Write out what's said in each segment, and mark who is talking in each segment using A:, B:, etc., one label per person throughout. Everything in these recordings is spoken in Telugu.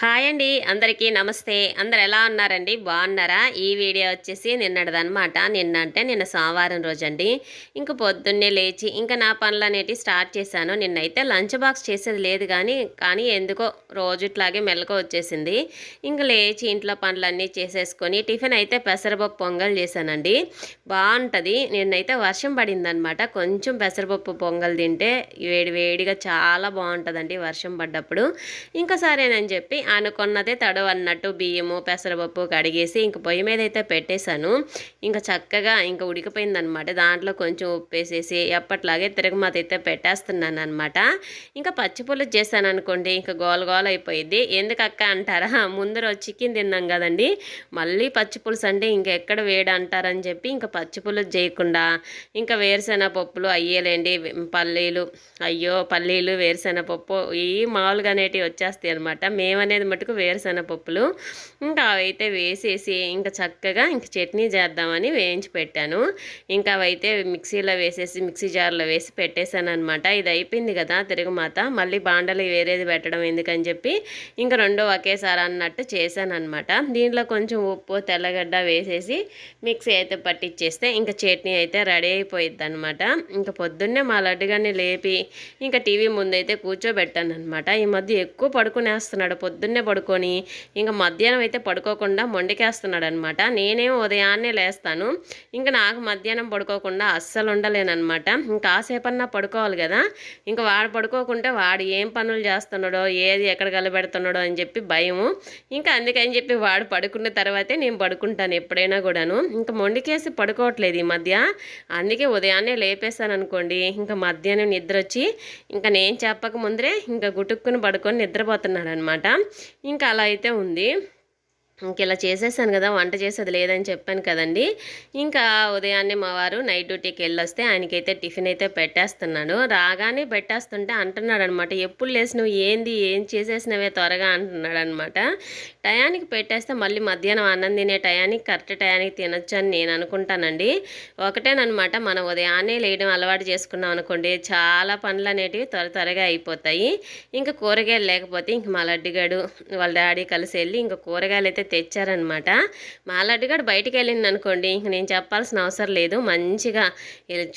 A: హాయ్ అండి అందరికీ నమస్తే. అందరు ఎలా ఉన్నారండి? బాగున్నారా? ఈ వీడియో వచ్చేసి నిన్నటిదనమాట నిన్న అంటే నిన్న సోమవారం రోజండి. ఇంక పొద్దున్నే లేచి ఇంకా నా పనులు అనేటివి స్టార్ట్ చేశాను. నిన్నైతే లంచ్ బాక్స్ చేసేది లేదు కానీ కానీ ఎందుకో రోజు ఇట్లాగే మెలకు వచ్చేసింది. ఇంక లేచి ఇంట్లో పనులన్నీ చేసేసుకొని టిఫిన్ అయితే పెసరపప్పు పొంగల్ చేశానండి. బాగుంటుంది. నిన్నైతే వర్షం పడిందనమాట కొంచెం పెసరపప్పు పొంగల్ తింటే వేడి వేడిగా చాలా బాగుంటుందండి వర్షం పడ్డప్పుడు. ఇంకా సరేనని చెప్పి అనుకున్నదే తడవ అన్నట్టు బియ్యము పెసరపప్పు కడిగేసి ఇంక పొయ్యి మీద అయితే పెట్టేశాను. ఇంకా చక్కగా ఇంకా ఉడికిపోయిందనమాట దాంట్లో కొంచెం ఉప్పు వేసేసి ఎప్పట్లాగే తిరగమాత అయితే పెట్టేస్తున్నాను అనమాట ఇంకా పచ్చిపులుసు చేశాను అనుకోండి ఇంకా గోల గోల అయిపోయింది ఎందుకక్క అంటారా? ముందు రోజు చికెన్ తిన్నాం కదండి. మళ్ళీ పచ్చిపులుసు అంటే ఇంకా ఎక్కడ వేడి అంటారని చెప్పి ఇంకా పచ్చిపులుసు చేయకుండా ఇంకా వేరుశెనగ పప్పులు అయ్యేలేండి పల్లీలు అయ్యో పల్లీలు వేరుశెనగ పప్పు ఈ మామూలుగా అనేటివి వచ్చేస్తాయి అనమాట మేమనేది మటుకు వేరుశెనగ పప్పులు ఇంకా అవైతే వేసేసి ఇంకా చక్కగా ఇంక చట్నీ చేద్దామని వేయించి పెట్టాను. ఇంకా అవైతే మిక్సీలో వేసేసి మిక్సీ జార్లో వేసి పెట్టేశాను అనమాట ఇది అయిపోయింది కదా తిరుగుమాత. మళ్ళీ బాండలు వేరేది పెట్టడం ఎందుకని చెప్పి ఇంకా రెండో ఒకేసారి అన్నట్టు చేశాను అనమాట దీంట్లో కొంచెం ఉప్పు తెల్లగడ్డ వేసేసి మిక్సీ అయితే పట్టించేస్తే ఇంకా చట్నీ అయితే రెడీ అయిపోయిద్ది అనమాట ఇంకా పొద్దున్నే మా లడ్డుగాన్ని లేపి ఇంకా టీవీ ముందైతే కూర్చోబెట్టాను అనమాట ఈ మధ్య ఎక్కువ పడుకునేస్తున్నాడు పొద్దున్న. పడుకొని ఇంకా మధ్యాహ్నం అయితే పడుకోకుండా మొండికేస్తున్నాడు అనమాట నేనేమో ఉదయాన్నే లేస్తాను. ఇంకా నాకు మధ్యాహ్నం పడుకోకుండా అస్సలు ఉండలేనమాట ఇంకా కాసేపన్నా పడుకోవాలి కదా. ఇంకా వాడు పడుకోకుంటే వాడు ఏం పనులు చేస్తున్నాడో ఏది ఎక్కడ గలబెడుతున్నాడో అని చెప్పి భయము. ఇంకా అందుకని చెప్పి వాడు పడుకున్న తర్వాతే నేను పడుకుంటాను ఎప్పుడైనా కూడాను. ఇంకా మొండికేసి పడుకోవట్లేదు ఈ మధ్య. అందుకే ఉదయాన్నే లేపేశాను అనుకోండి ఇంకా మధ్యాహ్నం నిద్ర వచ్చి ఇంకా నేను చెప్పక ముందరే ఇంకా గుటుక్కుని పడుకొని నిద్రపోతున్నాడు అనమాట ఇంకా అలా అయితే ఉంది. ఇంక ఇలా చేసేసాను కదా వంట చేసేది లేదని చెప్పాను కదండి. ఇంకా ఉదయాన్నే మా వారు నైట్ డ్యూటీకి వెళ్ళొస్తే ఆయనకైతే టిఫిన్ అయితే పెట్టేస్తున్నాను. రాగానే పెట్టేస్తుంటే అంటున్నాడు అనమాట ఎప్పుడు లేసినవు? ఏంది? ఏం చేసేసినవే త్వరగా? అంటున్నాడు అనమాట టయానికి పెట్టేస్తే మళ్ళీ మధ్యాహ్నం అన్నం తినే టయానికి కరెక్ట్ టయానికి తినొచ్చు అని నేను అనుకుంటానండి. ఒకటేనమాట మనం ఉదయాన్నే లేయడం అలవాటు చేసుకున్నాం అనుకోండి చాలా పనులు అనేటివి త్వర త్వరగా అయిపోతాయి. ఇంకా కూరగాయలు లేకపోతే ఇంక మా లడ్డిగాడు వాళ్ళ డాడీ కలిసి వెళ్ళి ఇంకా కూరగాయలు అయితే తెచ్చారనమాట. మా లడ్డుగాడు బయటికి వెళ్ళింది అనుకోండి ఇంక నేను చెప్పాల్సిన అవసరం లేదు. మంచిగా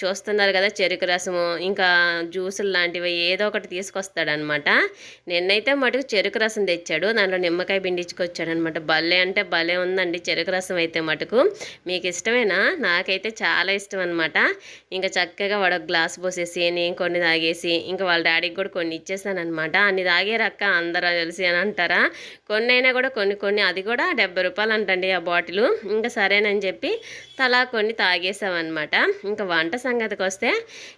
A: చూస్తున్నారు కదా చెరుకు రసము ఇంకా జ్యూసులు లాంటివి ఏదో ఒకటి తీసుకొస్తాడనమాట. నిన్నైతే మటుకు చెరుకు రసం తెచ్చాడు. దాంట్లో నిమ్మకాయ పిండించుకొచ్చాడనమాట. భలే అంటే భలే ఉందండి చెరుకు రసం అయితే మటుకు. మీకు ఇష్టమేనా నాకైతే చాలా ఇష్టం అనమాట ఇంకా చక్కగా వాడు గ్లాస్ పోసేసి నేను కొన్ని తాగేసి ఇంకా వాళ్ళ డాడీకి కూడా కొన్ని ఇచ్చేసాను అనమాట అన్ని తాగేరక్క అందరూ తెలిసి అని అంటారా? కొన్ని అయినా కూడా కొన్ని కొన్ని అది కూడా డెబ్బై రూపాయలు అంటండి ఆ బాటిల్. ఇంకా సరేనని చెప్పి తలా కొన్ని తాగేసామన్నమాట. ఇంకా వంట సంగతికి వస్తే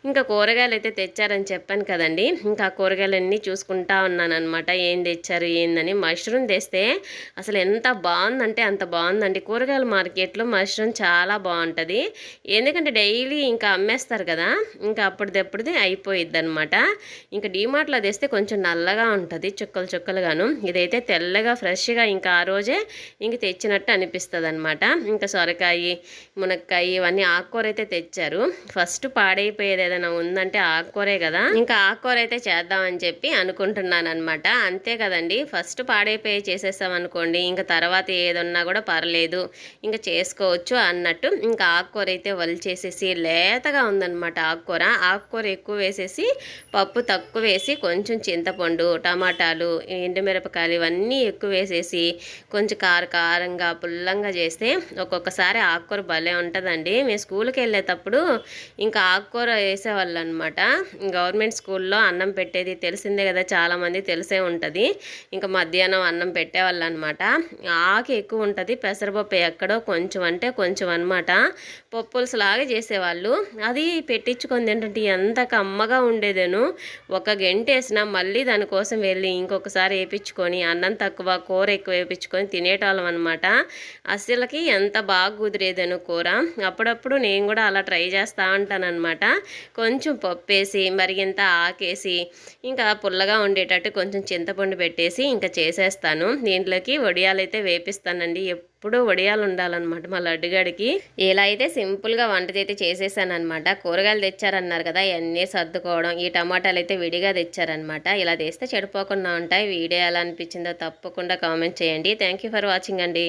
A: ఇంకా కూరగాయలు అయితే తెచ్చారని చెప్పాను కదండి. ఇంకా ఆ కూరగాయలన్నీ చూసుకుంటా ఉన్నానమాట ఏం తెచ్చారు ఏందని మష్రూమ్ తెస్తే అసలు ఎంత బాగుందంటే అంత బాగుందండి. కూరగాయల మార్కెట్లో మష్రూమ్ చాలా బాగుంటుంది. ఎందుకంటే డైలీ ఇంకా అమ్మేస్తారు కదా ఇంకా అప్పటిదప్పుడుది అయిపోయిద్ది అనమాట ఇంకా డీమార్ట్లో తెస్తే కొంచెం నల్లగా ఉంటుంది చుక్కలు చుక్కలుగాను. ఇదైతే తెల్లగా ఫ్రెష్గా ఇంకా ఆ రోజే ఇంక తెచ్చినట్టు అనిపిస్తుంది అనమాట ఇంకా సొరకాయ మునక్కాయ ఇవన్నీ ఆకుకూర అయితే తెచ్చారు. ఫస్ట్ పాడైపోయేది ఏదైనా ఉందంటే ఆకుకూరే కదా. ఇంకా ఆకుకూర అయితే చేద్దామని చెప్పి అనుకుంటున్నాను అనమాట అంతే కదండి. ఫస్ట్ పాడైపోయి చేసేస్తాం అనుకోండి ఇంకా తర్వాత ఏదన్నా కూడా పర్లేదు ఇంకా చేసుకోవచ్చు అన్నట్టు ఇంకా ఆకుకూర అయితే వలిచేసేసి లేతగా ఉందన్నమాట ఆకుకూర. ఆకుకూర ఎక్కువ వేసేసి పప్పు తక్కువ వేసి కొంచెం చింతపండు టమాటాలు ఎండుమిరపకాయలు ఇవన్నీ ఎక్కువ వేసేసి కొంచెం కార కారంగా పుల్లంగా చేస్తే ఒక్కొక్కసారి ఆకుకూర భలే ఉంటుందండి. మేము స్కూల్కి వెళ్ళేటప్పుడు ఇంకా ఆకుకూర వేసేవాళ్ళు అనమాట గవర్నమెంట్ స్కూల్లో అన్నం పెట్టేది తెలిసిందే కదా చాలామంది తెలిసే ఉంటుంది. ఇంకా మధ్యాహ్నం అన్నం పెట్టేవాళ్ళు అనమాట ఆకు ఎక్కువ ఉంటుంది పెసరపప్పు ఎక్కడో కొంచెం అంటే కొంచెం అనమాట పప్పులుసు లాగా చేసేవాళ్ళు. అది పెట్టించుకుంది ఏంటంటే ఎంత కమ్మగా ఉండేదేను. ఒక గంట వేసినా మళ్ళీ దానికోసం వెళ్ళి ఇంకొకసారి వేయించుకొని అన్నం తక్కువ కూర ఎక్కువ వేయించుకొని తినేటోళ్ళం అనమాట అసలుకి ఎంత బాగా కుదిరేదను కూర? అప్పుడప్పుడు నేను కూడా అలా ట్రై చేస్తూ ఉంటానన్నమాట కొంచెం పప్పు వేసి మరిగింత ఆకేసి ఇంకా పుల్లగా ఉండేటట్టు కొంచెం చింతపండు పెట్టేసి ఇంకా చేసేస్తాను. దీంట్లోకి వడియాలు అయితే వేపిస్తానండి. ఎప్పుడూ వడియాలు ఉండాలన్నమాట మా లడ్డుగాడికి. ఇలా అయితే సింపుల్గా వంట అయితే చేసేసాను అనమాట కూరగాయలు తెచ్చారన్నారు కదా ఇవన్నీ సర్దుకోవడం ఈ టమాటాలు అయితే విడిగా తెచ్చారనమాట ఇలా తెస్తే చెడిపోకుండా ఉంటాయి. వీడియో ఎలా అనిపించిందో తప్పకుండా కామెంట్ చేయండి. థ్యాంక్ యూ ఫర్ వాచింగ్ అండి.